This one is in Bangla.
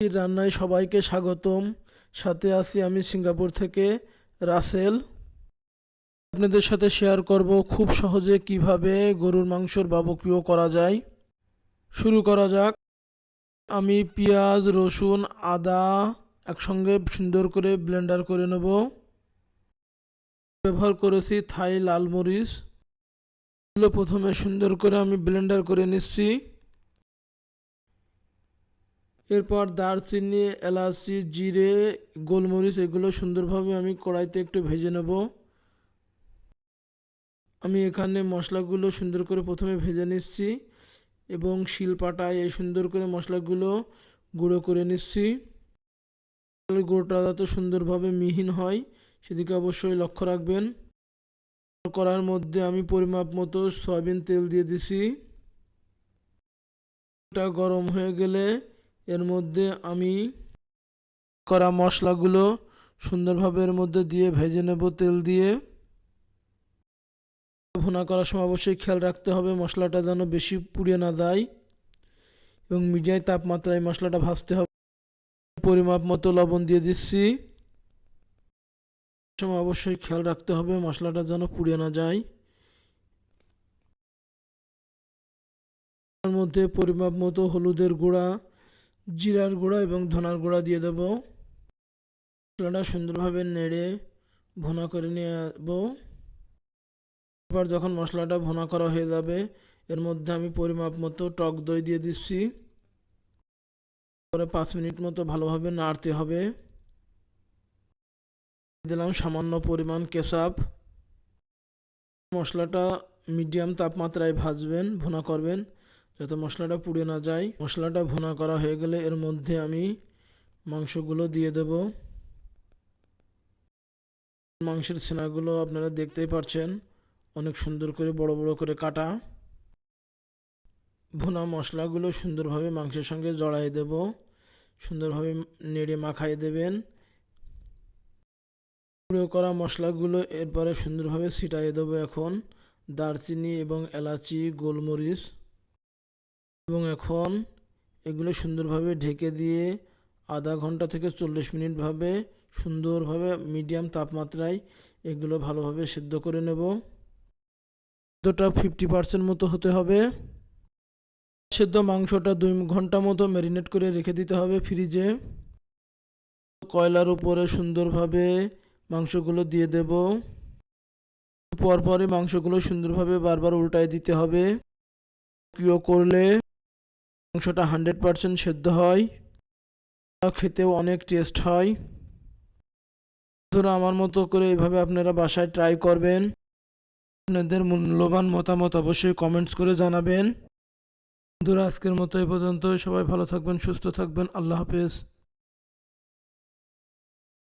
রান্নায় সবাইকে স্বাগতম। সাথে আছি আমি সিঙ্গাপুর থেকে রাসেল। আপনাদের সাথে শেয়ার করব খুব সহজে কীভাবে গরুর মাংসর বাবকিও করা যায়। শুরু করা যাক। আমি পেঁয়াজ, রসুন, আদা একসঙ্গে সুন্দর করে ব্লেন্ডার করে নেব। ব্যবহার করেছি থাই লাল মরিচ। প্রথমে সুন্দর করে আমি ব্লেন্ডার করে নিচ্ছি। এরপর দারচিনি, এলাচি, জিরে, গোলমরিচ এগুলো সুন্দরভাবে আমি কড়াইতে একটু ভেজে নেব। আমি এখানে মশলাগুলো সুন্দর করে প্রথমে ভেজে নিচ্ছি এবং শিলপাটায় এই সুন্দর করে মশলাগুলো গুঁড়ো করে নিচ্ছি। গুঁড়োটা যাতে সুন্দরভাবে মিহিন হয়, সেদিকে অবশ্যই লক্ষ্য রাখবেন। করার মধ্যে আমি পরিমাপ মতো সয়াবিন তেল দিয়ে দিছি। এটা গরম হয়ে গেলে এর মধ্যে আমি করা মশলাগুলো সুন্দরভাবে এর মধ্যে দিয়ে ভেজে নেব তেল দিয়ে। ভুনা করার সময় অবশ্যই খেয়াল রাখতে হবে মশলাটা যেন বেশি পুড়িয়ে না যায় এবং মিডিয়াম তাপমাত্রায় মশলাটা ভাজতে হবে। পরিমাপ মতো লবণ দিয়ে দিচ্ছি। সময় অবশ্যই খেয়াল রাখতে হবে মশলাটা যেন পুড়িয়ে না যায়। মধ্যে পরিমাপ মতো হলুদের গুঁড়া জিরার গুঁড়া এবং ধনার গুঁড়া দিয়ে দেব। মশলাটা সুন্দরভাবে নেড়ে ভোনা করে আসব। এরপর যখন মশলাটা ভোনা করা হয়ে যাবে, এর মধ্যে আমি পরিমাপ মতো টক দই দিয়ে দিচ্ছি। পরে পাঁচ মিনিট মতো ভালোভাবে নাড়তে হবে। দিলাম সামান্য পরিমাণ কেশাপ মশলাটা মিডিয়াম তাপমাত্রায় ভাজবেন, ভোনা করবেন। যাতে মশলাটা পুড়ে না যায়। মশলাটা ভুনা করা হয়ে গেলে এর মধ্যে আমি মাংসগুলো দিয়ে দেব। মাংসের ছেনাগুলো আপনারা দেখতেই পারছেন, অনেক সুন্দর করে বড় বড় করে কাটা। ভুনা মশলাগুলো সুন্দরভাবে মাংসের সঙ্গে জড়াই দেব। সুন্দরভাবে নেড়ে মাখাই দেবেন। গুঁড়ো করা মশলাগুলো এরপরে সুন্দরভাবে ছিটাই দেবো এখন। দারচিনি এবং এলাচি, গোলমরিচ এবং এখন এগুলো সুন্দরভাবে ঢেকে দিয়ে আধা ঘণ্টা থেকে চল্লিশ মিনিটভাবে সুন্দরভাবে মিডিয়াম তাপমাত্রায় এগুলো ভালোভাবে সেদ্ধ করে নেব। সেদ্ধটা ফিফটি পার্সেন্ট মতো হতে হবে। সেদ্ধ মাংসটা দুই ঘণ্টা মতো ম্যারিনেট করে রেখে দিতে হবে ফ্রিজে কয়লার উপরে সুন্দরভাবে মাংসগুলো দিয়ে দেব। পরপরই মাংসগুলো সুন্দরভাবে বারবার উল্টায় দিতে হবে। কিও করলে মাংসটা হান্ড্রেড পারসেন্ট সেদ্ধ হয়। খেতেও অনেক টেস্ট হয়। ধরো আমার মতো করে এইভাবে আপনারা বাসায় ট্রাই করবেন। আপনাদের মূল্যবান মতামত অবশ্যই কমেন্টস করে জানাবেন। বন্ধুরা, আজকের মতো এই পর্যন্ত সবাই ভালো থাকবেন, সুস্থ থাকবেন। আল্লাহ হাফেজ।